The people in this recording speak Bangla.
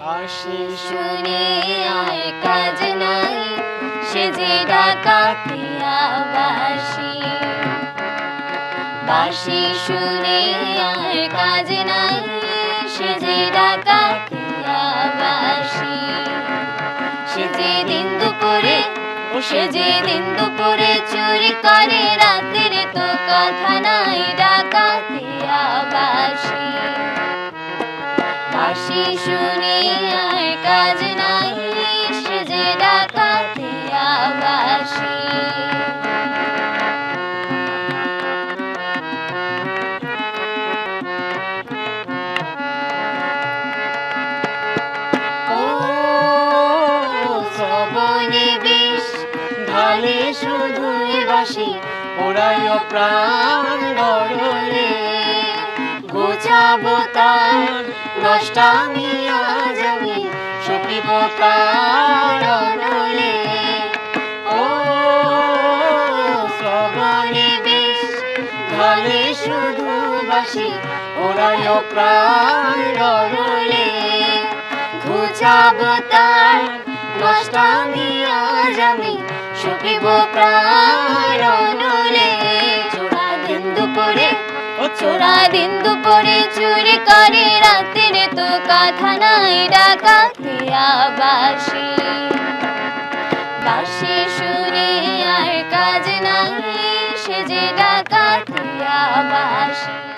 বাঁশি শুনে আর কাজ নাই। সে যে ডাকাতিয়া বাসি বাসি শুনে আর কাজ নাই। সে যে ডাকাতিয়া বাসি সে যে দিন দুপুরে ও সে যে দিন দুপুরে চুরি করে। বাসি শুনি আর কাজ নাই সে যে ডাকাতিয়া বাসি ওরাই প্রাণ গুছাবো তার নষ্টামি আজ আমি সপিব ও শ্রবণে বেশ ঢালে শুধু বাসি ওরাই প্রাণ গড়লে গুছাবো তার নষ্টামি আজ প্রাণ চোরা দিন দুপুরে চুরি করে রাতের তো কথা নাই ডাকাতিয়া বাসি বাসি শুনে আর কাজ নাই, সে যে ডাকাতিয়া বাসি